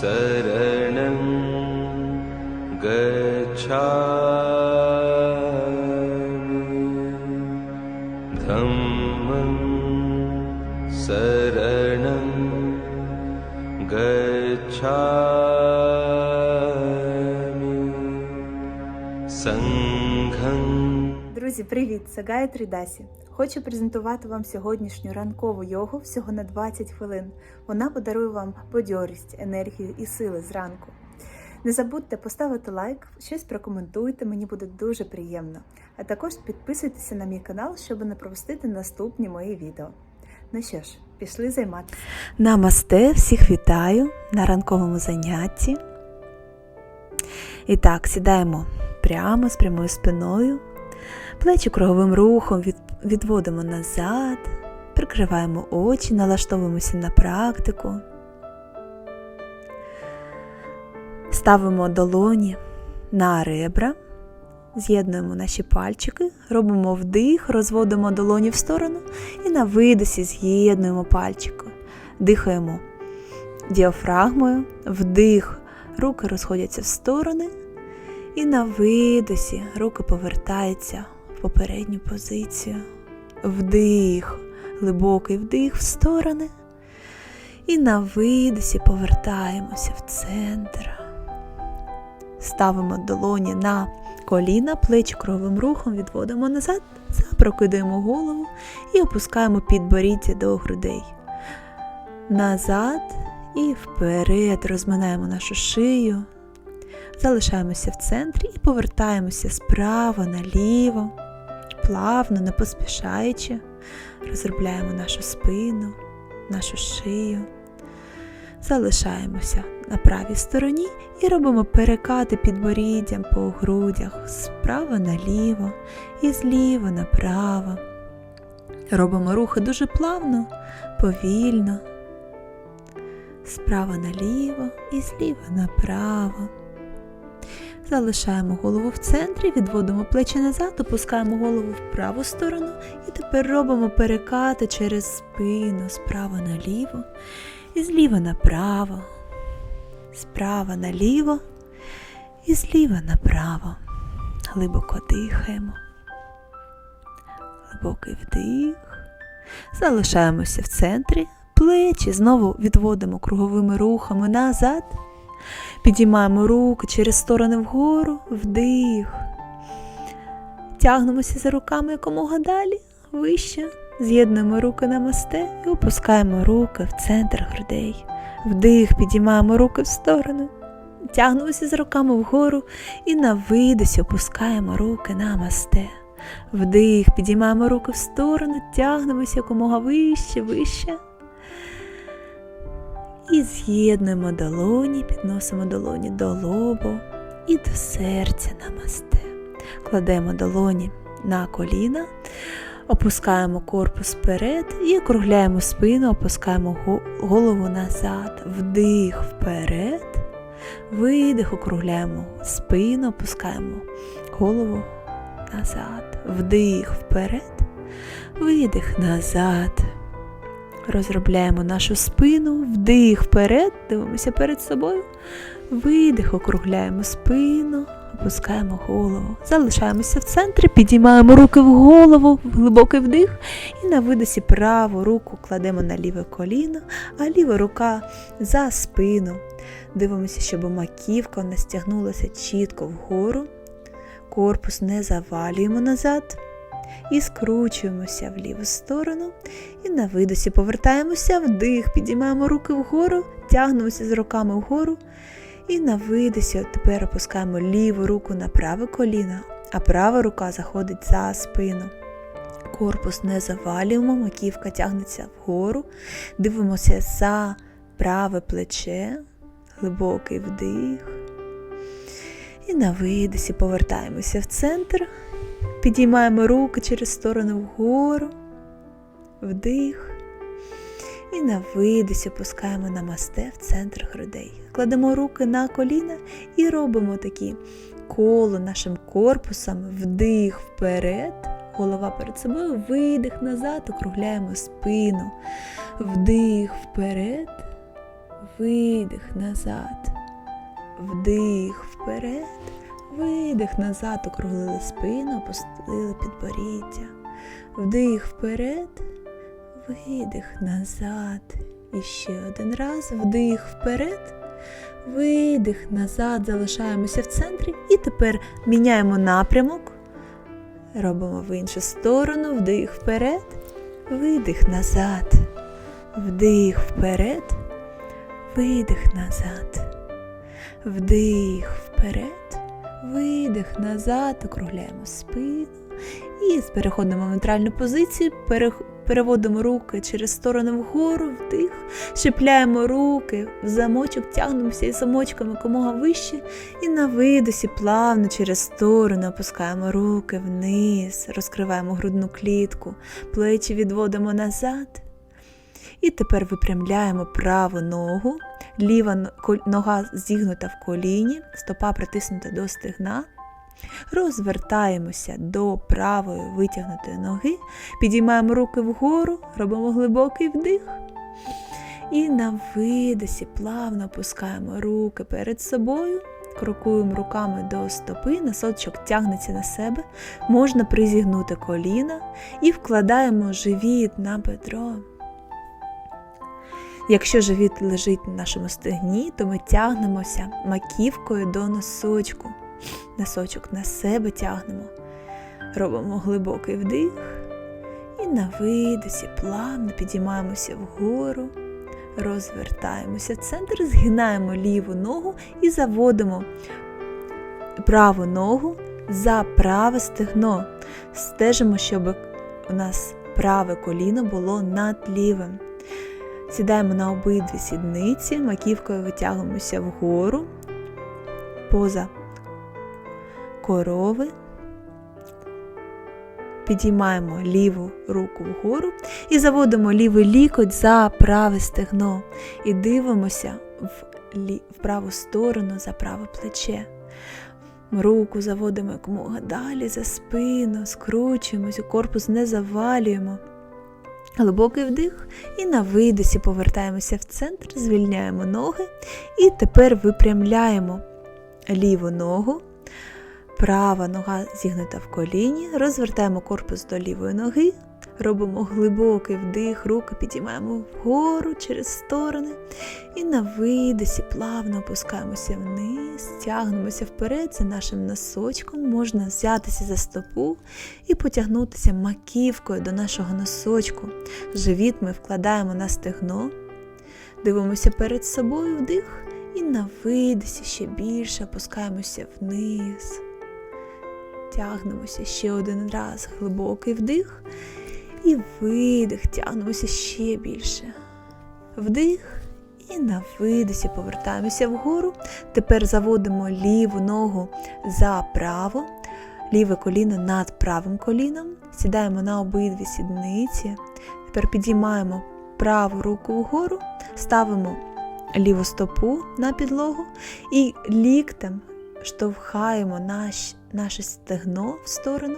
शरणं गच्छामि धम्मं शरणं गच्छामि सङ्घं Друзі, привіт! Це Гайтрі Дасі. Хочу презентувати вам сьогоднішню ранкову йогу всього на 20 хвилин. Вона подарує вам бадьорість, енергію і сили зранку. Не забудьте поставити лайк, щось прокоментуйте, мені буде дуже приємно. А також підписуйтеся на мій канал, щоб не пропустити наступні мої відео. Ну що ж, пішли займатися. Намасте, всіх вітаю на ранковому занятті. І так, сідаємо прямо з прямою спиною. Плечі круговим рухом від, відводимо назад, прикриваємо очі, налаштовуємося на практику. Ставимо долоні на ребра, з'єднуємо наші пальчики, робимо вдих, розводимо долоні в сторону і на видосі з'єднуємо пальчики. Дихаємо діафрагмою, вдих, руки розходяться в сторони. І на видосі руки повертаються попередню позицію. Вдих, глибокий вдих в сторони. І на видосі повертаємося в центр. Ставимо долоні на коліна, плечі кровим рухом відводимо назад, запрокидаємо голову і опускаємо підборіддя до грудей. Назад і вперед розминаємо нашу шию, залишаємося в центрі і повертаємося справа наліво, плавно, не поспішаючи, розробляємо нашу спину, нашу шию. Залишаємося на правій стороні і робимо перекати підборіддям по грудях справа наліво і зліва направо. Робимо рухи дуже плавно, повільно, справа наліво і зліва направо. Залишаємо голову в центрі, відводимо плечі назад, опускаємо голову в праву сторону і тепер робимо перекати через спину справа наліво і зліва направо, справа наліво і зліва направо. Глибоко дихаємо. Глибокий вдих. Залишаємося в центрі, плечі знову відводимо круговими рухами назад. Підіймаємо руки через сторони вгору, вдих. Тягнемося за руками якомога далі, вище. З'єднуємо руки на мосте і опускаємо руки в центр грудей. Вдих, підіймаємо руки в сторони. Тягнемося за руками вгору і на видосі опускаємо руки на мосте. Вдих, підіймаємо руки в сторони, тягнемося якомога вище, вище. І з'єднуємо долоні, підносимо долоні до лобу і до серця намасте. Кладемо долоні на коліна, опускаємо корпус вперед і округляємо спину, опускаємо голову назад, вдих вперед, видих, округляємо спину, опускаємо голову назад, вдих вперед, видих назад. Розробляємо нашу спину, вдих вперед, дивимося перед собою, видих, округляємо спину, опускаємо голову. Залишаємося в центрі, підіймаємо руки в голову, глибокий вдих, і на видосі праву руку кладемо на ліве коліно, а ліва рука за спину. Дивимося, щоб маківка у нас тягнулася чітко вгору, корпус не завалюємо назад. І скручуємося в ліву сторону. І на видосі повертаємося вдих, підіймаємо руки вгору, тягнемося з руками вгору. І на видосі тепер опускаємо ліву руку на праве коліно, а права рука заходить за спину. Корпус не завалюємо, маківка тягнеться вгору. Дивимося за праве плече, глибокий вдих. І на видосі повертаємося в центр. Підіймаємо руки через сторони вгору, вдих. І на видосі опускаємо на масте в центр грудей. Кладемо руки на коліна і робимо такі коло нашим корпусом, вдих вперед, голова перед собою, видих назад, округляємо спину, вдих вперед, видих назад. Вдих вперед. Видих назад, округлили спину, опустили підборіддя. Вдих вперед. Видих назад. І ще один раз. Вдих вперед. Видих назад. Залишаємося в центрі. І тепер міняємо напрямок. Робимо в іншу сторону. Вдих вперед. Видих назад. Вдих вперед. Видих назад. Вдих вперед. Видих назад. Округляємо спину. І переходимо в нейтральну позицію. Переводимо руки через сторони вгору, вдих, щепляємо руки в замочок, тягнемося із замочками якомога вище. І на видосі плавно через сторони опускаємо руки вниз, розкриваємо грудну клітку, плечі відводимо назад. І тепер випрямляємо праву ногу, ліва нога зігнута в коліні, стопа притиснута до стегна. Розвертаємося до правої витягнутої ноги, підіймаємо руки вгору, робимо глибокий вдих. І на видосі плавно опускаємо руки перед собою, крокуємо руками до стопи, носочок тягнеться на себе, можна призігнути коліна і вкладаємо живіт на бедро. Якщо живіт лежить на нашому стегні, то ми тягнемося маківкою до носочку. Носочок на себе тягнемо. Робимо глибокий вдих. І на видосі плавно підіймаємося вгору, розвертаємося в центр, згинаємо ліву ногу і заводимо праву ногу за праве стегно. Стежимо, щоб у нас праве коліно було над лівим. Сідаємо на обидві сідниці, маківкою витягуємося вгору, поза корови. Підіймаємо ліву руку вгору і заводимо лівий лікоть за праве стегно. І дивимося в, лі... в праву сторону за праве плече. Руку заводимо якомога далі за спину, скручуємося, корпус не завалюємо. Глибокий вдих і на видосі повертаємося в центр, звільняємо ноги і тепер випрямляємо ліву ногу. Права нога зігнута в коліні, розвертаємо корпус до лівої ноги, робимо глибокий вдих, руки підіймаємо вгору через сторони. І на видосі плавно опускаємося вниз, тягнемося вперед за нашим носочком. Можна взятися за стопу і потягнутися маківкою до нашого носочку. Живіт ми вкладаємо на стегно, дивимося перед собою вдих. І на видосі ще більше опускаємося вниз. Тягнемося ще один раз, глибокий вдих. І видих, тягнемося ще більше. Вдих. І на видосі повертаємося вгору. Тепер заводимо ліву ногу за праву, ліве коліно над правим коліном. Сідаємо на обидві сідниці. Тепер підіймаємо праву руку вгору, ставимо ліву стопу на підлогу і ліктем штовхаємо наш, наше стегно в сторону,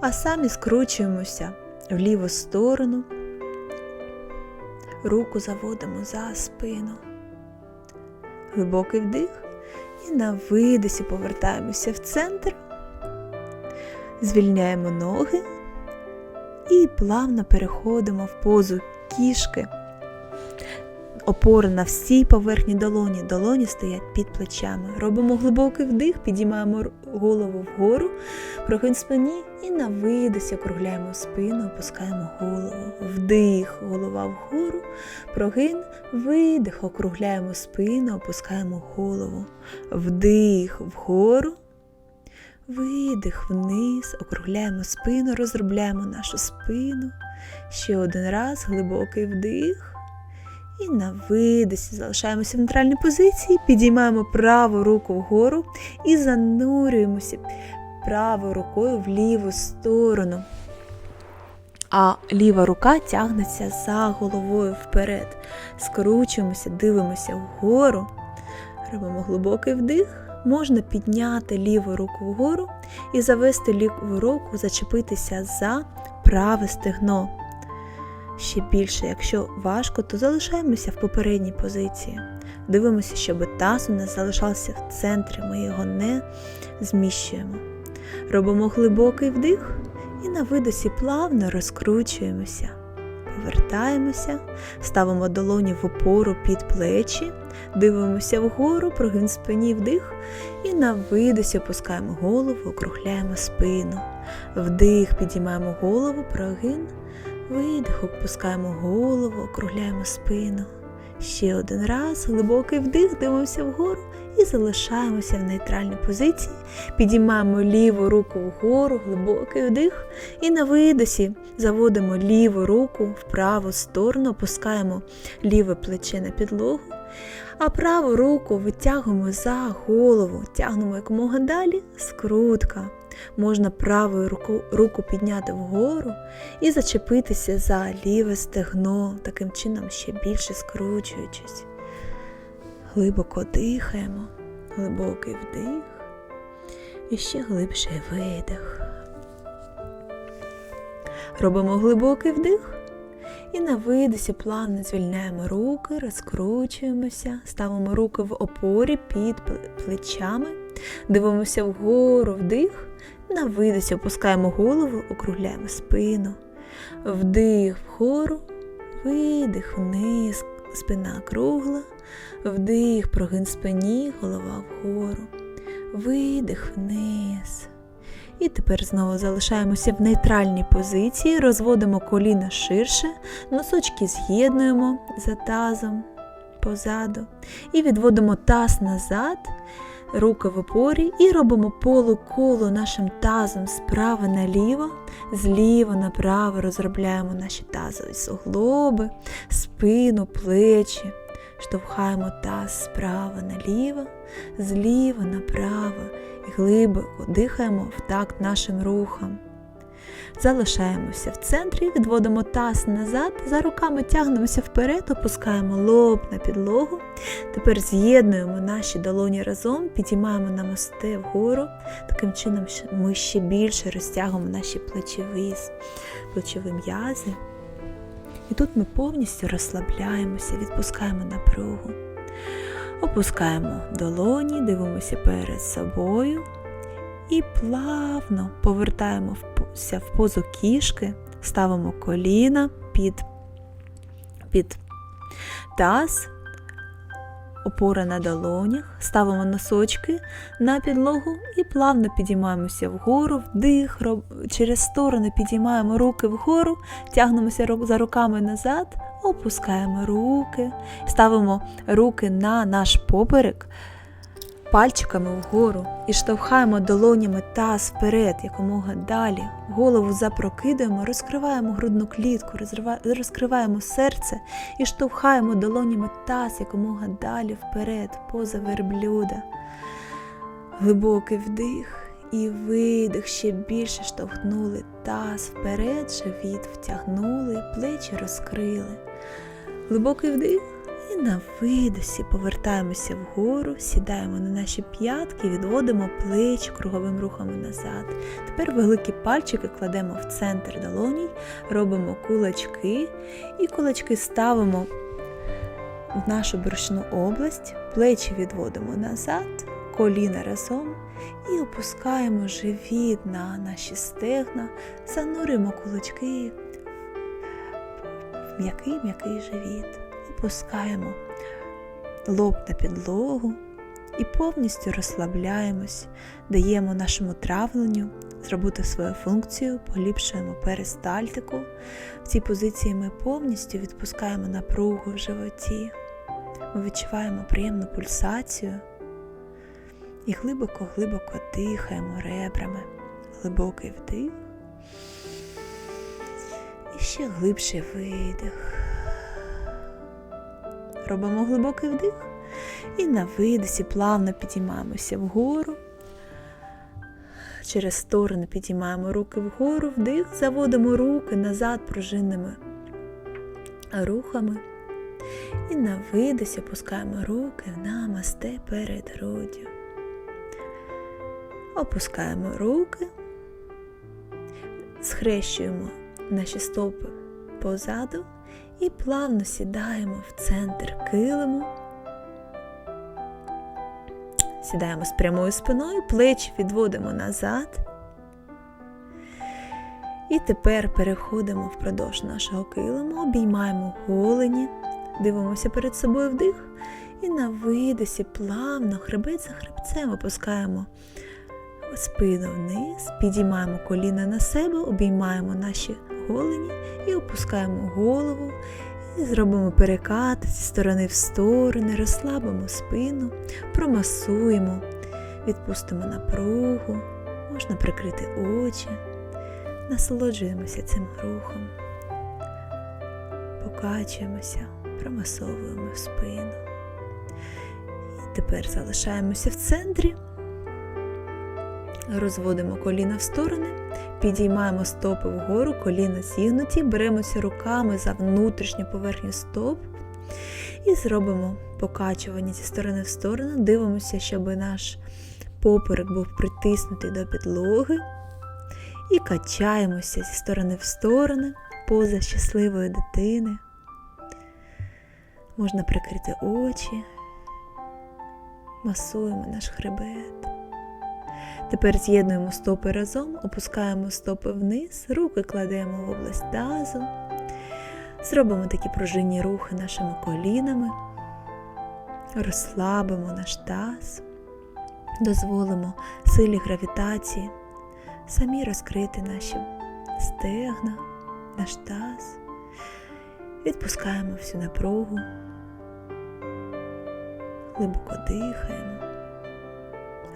а самі скручуємося в ліву сторону. Руку заводимо за спину. Глибокий вдих. І на видосі повертаємося в центр. Звільняємо ноги і плавно переходимо в позу кішки. Опора на всій поверхні долоні. Долоні стоять під плечами. Робимо глибокий вдих, підіймаємо голову вгору, прогин спині і на видосі округляємо спину, опускаємо голову. Вдих, голова вгору, прогин, видих, округляємо спину, опускаємо голову. Вдих вгору. Видих вниз, округляємо спину, розробляємо нашу спину. Ще один раз глибокий вдих. І на видосі залишаємося в нейтральній позиції, підіймаємо праву руку вгору і занурюємося правою рукою в ліву сторону. А ліва рука тягнеться за головою вперед. Скручуємося, дивимося вгору, робимо глибокий вдих. Можна підняти ліву руку вгору і завести ліву руку, зачепитися за праве стегно. Ще більше. Якщо важко, то залишаємося в попередній позиції. Дивимося, щоб таз у нас залишався в центрі, ми його не зміщуємо. Робимо глибокий вдих і на видосі плавно розкручуємося. Повертаємося, ставимо долоні в опору під плечі, дивимося вгору, прогин спині вдих і на видосі опускаємо голову, округляємо спину. Вдих, підіймаємо голову, прогин, видих, опускаємо голову, округляємо спину. Ще один раз, глибокий вдих, дивимося вгору і залишаємося в нейтральній позиції. Підіймаємо ліву руку вгору, глибокий вдих. І на видосі заводимо ліву руку в праву сторону, опускаємо ліве плече на підлогу, а праву руку витягуємо за голову, тягнемо якомога далі, скрутка. Можна правою руку, руку підняти вгору і зачепитися за ліве стегно, таким чином ще більше скручуючись. Глибоко дихаємо, глибокий вдих і ще глибший видих. Робимо глибокий вдих і на видосі плавно звільняємо руки, розкручуємося, ставимо руки в опорі під плечами, дивимося вгору вдих. На видосі опускаємо голову, округляємо спину. Вдих вгору, видих вниз, спина кругла, вдих, прогин спині, голова вгору, видих вниз. І тепер знову залишаємося в нейтральній позиції, розводимо коліна ширше, носочки з'єднуємо за тазом позаду і відводимо таз назад руки в опорі і робимо полуколо нашим тазом справа наліво, зліва направо розробляємо наші тазові суглоби, спину, плечі. Штовхаємо таз справа наліво, зліва направо і глибоко дихаємо в такт нашим рухам. Залишаємося в центрі, відводимо таз назад, за руками тягнемося вперед, опускаємо лоб на підлогу. Тепер з'єднуємо наші долоні разом, підіймаємо намосте вгору. Таким чином ми ще більше розтягуємо наші плечові, плечові м'язи. І тут ми повністю розслабляємося, відпускаємо напругу. Опускаємо долоні, дивимося перед собою і плавно повертаємося в позу кішки, ставимо коліна під, під таз, опора на долонях, ставимо носочки на підлогу і плавно підіймаємося вгору, вдих, через сторони підіймаємо руки вгору, тягнемося за руками назад, опускаємо руки, ставимо руки на наш поперек. Пальчиками вгору і штовхаємо долонями таз вперед, якомога далі. Голову запрокидаємо, розкриваємо грудну клітку, розкриваємо серце і штовхаємо долонями таз якомога далі вперед, поза верблюда. Глибокий вдих і видих ще більше штовхнули таз вперед, живіт втягнули, плечі розкрили. Глибокий вдих. І на видосі повертаємося вгору, сідаємо на наші п'ятки, відводимо плечі круговим рухами назад. Тепер великі пальчики кладемо в центр долоній, робимо кулачки і кулачки ставимо в нашу брюшну область, плечі відводимо назад, коліна разом і опускаємо живіт на наші стегна, занурюємо кулачки в м'який-м'який живіт опускаємо лоб на підлогу і повністю розслабляємось, даємо нашому травленню зробити свою функцію, поліпшуємо перистальтику. В цій позиції ми повністю відпускаємо напругу в животі. Ми відчуваємо приємну пульсацію і глибоко-глибоко дихаємо ребрами, глибокий вдих і ще глибший видих. Робимо глибокий вдих і на видосі плавно підіймаємося вгору. Через сторони підіймаємо руки вгору, вдих, заводимо руки назад пружинними рухами. І на видосі опускаємо руки на масте перед груддю. Опускаємо руки, схрещуємо наші стопи позаду і плавно сідаємо в центр килиму. Сідаємо з прямою спиною, плечі відводимо назад. І тепер переходимо впродовж нашого килиму, обіймаємо голені, дивимося перед собою вдих. І на видосі плавно, хребет за хребцем опускаємо спину вниз, підіймаємо коліна на себе, обіймаємо наші голені і опускаємо голову. І зробимо перекати зі сторони в сторони, розслабимо спину, промасуємо, відпустимо напругу, можна прикрити очі, насолоджуємося цим рухом, покачуємося, промасовуємо спину. І тепер залишаємося в центрі, розводимо коліна в сторони. Підіймаємо стопи вгору, коліна зігнуті, беремося руками за внутрішню поверхню стоп і зробимо покачування зі сторони в сторону. Дивимося, щоб наш поперек був притиснутий до підлоги. І качаємося зі сторони в сторони, поза щасливої дитини. Можна прикрити очі, масуємо наш хребет. Тепер з'єднуємо стопи разом, опускаємо стопи вниз, руки кладемо в область тазу, зробимо такі пружинні рухи нашими колінами, розслабимо наш таз, дозволимо силі гравітації самі розкрити наші стегна, наш таз, відпускаємо всю напругу, глибоко дихаємо,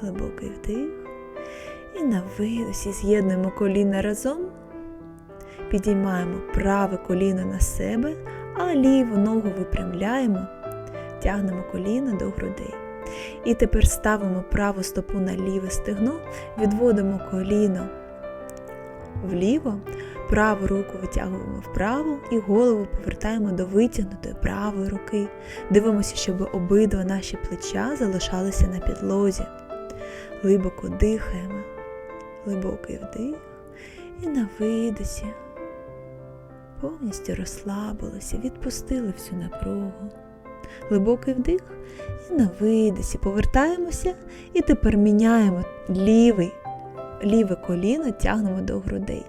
глибокий вдих. І на видосі з'єднуємо коліна разом, підіймаємо праве коліно на себе, а ліву ногу випрямляємо, тягнемо коліно до грудей. І тепер ставимо праву стопу на ліве стегно, відводимо коліно вліво, праву руку витягуємо вправо і голову повертаємо до витягнутої правої руки. Дивимося, щоб обидва наші плеча залишалися на підлозі. Глибоко дихаємо глибокий вдих і на видосі повністю розслабилися, відпустили всю напругу. Глибокий вдих і на видосі повертаємося і тепер міняємо лівий, ліве коліно, тягнемо до грудей.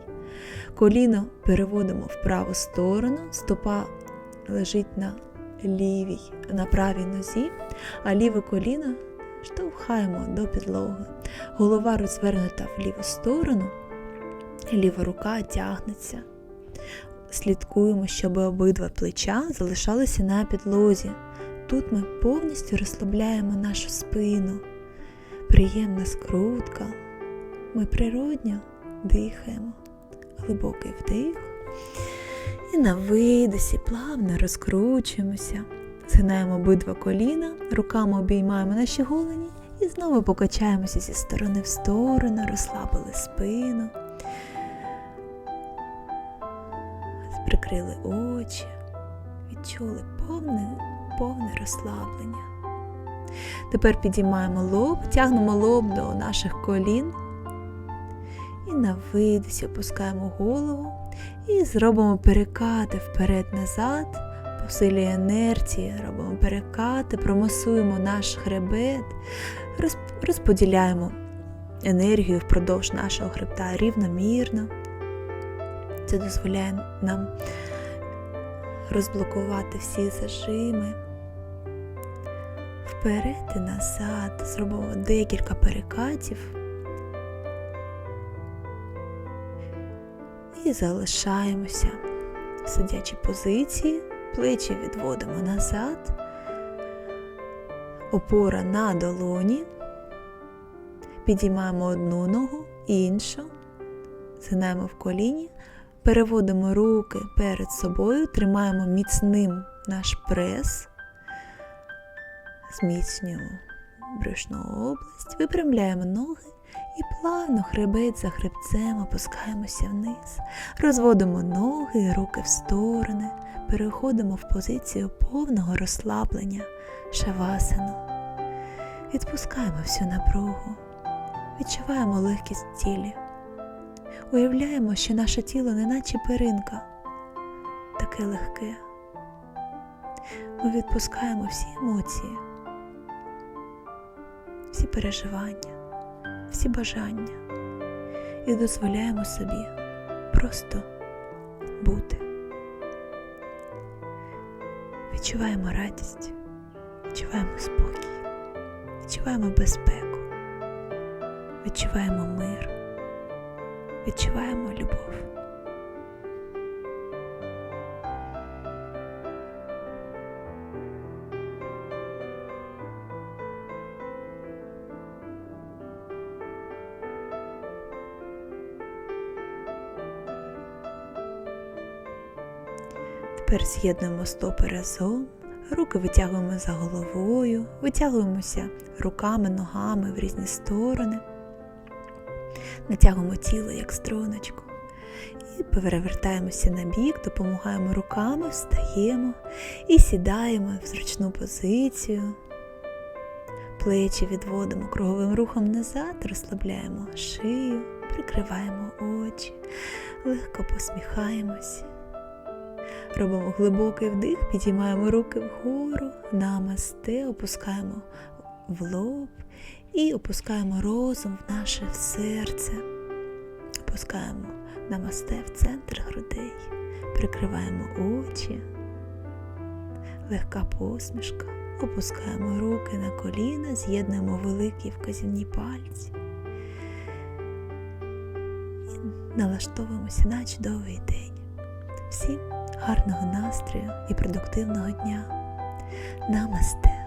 Коліно переводимо в праву сторону, стопа лежить на лівій, на правій нозі, а ліве коліно штовхаємо до підлоги. Голова розвернута в ліву сторону, ліва рука тягнеться. Слідкуємо, щоб обидва плеча залишалися на підлозі. Тут ми повністю розслабляємо нашу спину. Приємна скрутка. Ми природньо дихаємо, глибокий вдих. І на видосі плавно розкручуємося. Згинаємо обидва коліна, руками обіймаємо наші голені і знову покачаємося зі сторони в сторону, розслабили спину, прикрили очі, відчули повне, повне розслаблення. Тепер підіймаємо лоб, тягнемо лоб до наших колін і на видисі опускаємо голову і зробимо перекати вперед-назад по силі інерції робимо перекати, промасуємо наш хребет, розподіляємо енергію впродовж нашого хребта рівномірно. Це дозволяє нам розблокувати всі зажими. Вперед і назад зробимо декілька перекатів і залишаємося в сидячій позиції плечі відводимо назад, опора на долоні, підіймаємо одну ногу, іншу, згинаємо в коліні, переводимо руки перед собою, тримаємо міцним наш прес, зміцнюємо брюшну область, випрямляємо ноги. І плавно хребет за хребцем опускаємося вниз, розводимо ноги, руки в сторони, переходимо в позицію повного розслаблення шавасану. Відпускаємо всю напругу, відчуваємо легкість в тілі. Уявляємо, що наше тіло неначе перинка. таке легке. Ми відпускаємо всі емоції, всі переживання, всі бажання і дозволяємо собі просто бути. Відчуваємо радість, відчуваємо спокій, відчуваємо безпеку, відчуваємо мир, відчуваємо любов. Тепер з'єднуємо стопи разом, руки витягуємо за головою, витягуємося руками, ногами в різні сторони, натягуємо тіло як струночку. І перевертаємося на бік, допомагаємо руками, встаємо і сідаємо в зручну позицію. Плечі відводимо круговим рухом назад, розслабляємо шию, прикриваємо очі, легко посміхаємось. Робимо глибокий вдих, підіймаємо руки вгору, намасте, опускаємо в лоб і опускаємо розум в наше серце. Опускаємо намасте в центр грудей, прикриваємо очі, легка посмішка, опускаємо руки на коліна, з'єднуємо великі вказівні пальці і налаштовуємося на чудовий день. Всім гарного настрою і продуктивного дня. Намасте!